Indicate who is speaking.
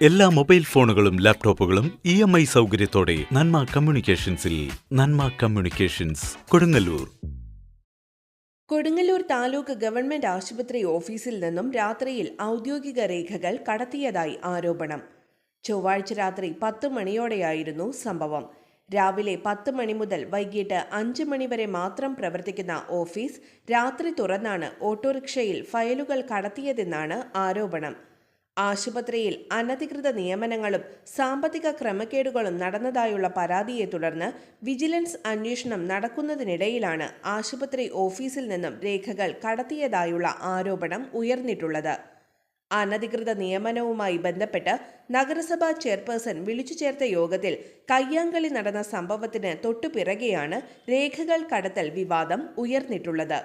Speaker 1: എല്ലാ മൊബൈൽ ഫോണുകളും ലാപ്ടോപ്പുകളും ഇ എം ഐ സൗകര്യത്തോടെ നന്മ കമ്മ്യൂണിക്കേഷൻസിൽ നന്മ കമ്മ്യൂണിക്കേഷൻസ് കൊടുങ്ങല്ലൂർ.
Speaker 2: കൊടുങ്ങല്ലൂർ താലൂക്ക് ഗവൺമെന്റ് ആശുപത്രി ഓഫീസിൽ നിന്നും രാത്രിയിൽ ഔദ്യോഗിക രേഖകൾ കടത്തിയതായി ആരോപണം. ചൊവ്വാഴ്ച രാത്രി പത്ത് മണിയോടെയായിരുന്നു സംഭവം. രാവിലെ പത്ത് മണി മുതൽ വൈകിട്ട് അഞ്ച് മണിവരെ മാത്രം പ്രവർത്തിക്കുന്ന ഓഫീസ് രാത്രി തുറന്നാണ് ഓട്ടോറിക്ഷയിൽ ഫയലുകൾ കടത്തിയതെന്നാണ് ആരോപണം. ആശുപത്രിയിൽ അനധികൃത നിയമനങ്ങളും സാമ്പത്തിക ക്രമക്കേടുകളും നടന്നതായുള്ള പരാതിയെ തുടർന്ന് വിജിലൻസ് അന്വേഷണം നടക്കുന്നതിനിടയിലാണ് ആശുപത്രി ഓഫീസിൽ നിന്നും രേഖകൾ കടത്തിയതായുള്ള ആരോപണം ഉയർന്നിട്ടുള്ളത്. അനധികൃത നിയമനവുമായി ബന്ധപ്പെട്ട് നഗരസഭാ ചെയർപേഴ്സൺ വിളിച്ചു ചേർത്ത യോഗത്തിൽ കയ്യാങ്കളി നടന്ന സംഭവത്തിന് തൊട്ടുപിറകെയാണ് രേഖകൾ കടത്തൽ വിവാദം ഉയർന്നിട്ടുള്ളത്.